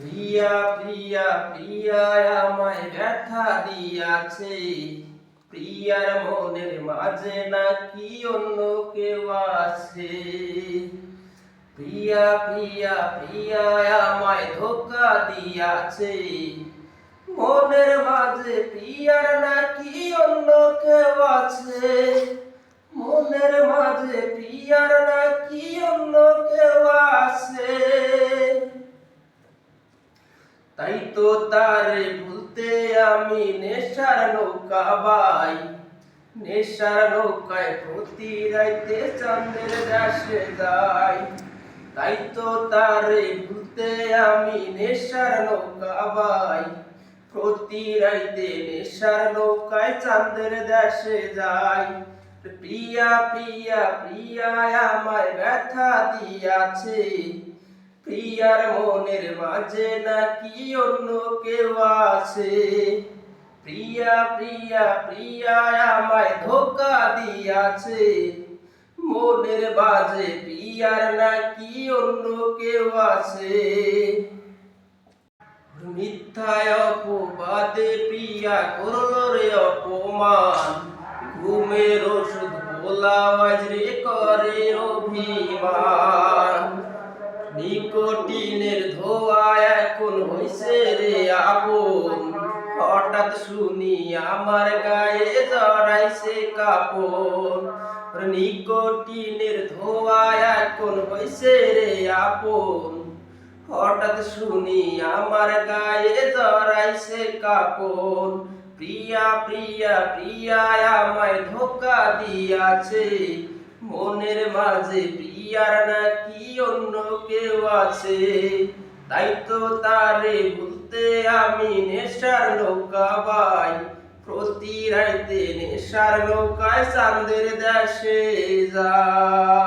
প্রিয়া প্রিয়া প্রিয়া, আমায় ব্যথা দিয়াছে। প্রিয়ার মনের মাঝে নাকি অন্য কেউ আছে। প্রিয়া প্রিয়া প্রিয়া, আমায় ধোকা দিয়াছে। মনের মাঝে প্রিয়ার নাকি অন্য কেউ আছে? মনের মাঝে প্রিয়ার নাকি অন্য কেউ আছে? তাই তো তারে ভুলতে আমি নেশার নৌকা বাই। নেশার নৌকায় প্রতি রাইতে চাঁদের দাসে যাই। তাই তো তারে ভুলতে আমি নেশার নৌকা বাই। প্রতি রাইতে নেশার নৌকায় চাঁদের দেশে যাই। প্রিয়া প্রিয়া প্রিয়া আমায় ব্যথা দিয়াছে। প্রিয়ার মনের মাঝে নাকি অন্য কেউ আছে? প্রিয়া প্রিয়া প্রিয়া আমায় ধোকা দিয়াছে। মনের বাজে প্রিয়ার নাকি অন্য কেউ আছে? মিথ্যায় অপবাদে প্রিয়া করল রে অপমান। ঘুমের ওষুধ বলা রে করে অভিমান। নিকোটিনের ধোয়া এখন হইছে রে আপন হঠাৎ শুনি আমার গায়ে জড়াইছে কাপড় নিকোটিনের ধোয়া এখন হইছে রে আপন। হঠাৎ শুনি আমার গায়ে জড়াইছে কাপড় প্রিয়া প্রিয়া প্রিয়া আমায় ধোকা দিয়াছে। মনের মাঝে প্রিয়ার নাকি অন্য কেউ আছে? তো তারে বলতে আমি নেশার নৌকা বাই। প্রতি রাইতে নেশার নৌকায় চান্দের দেশে যায়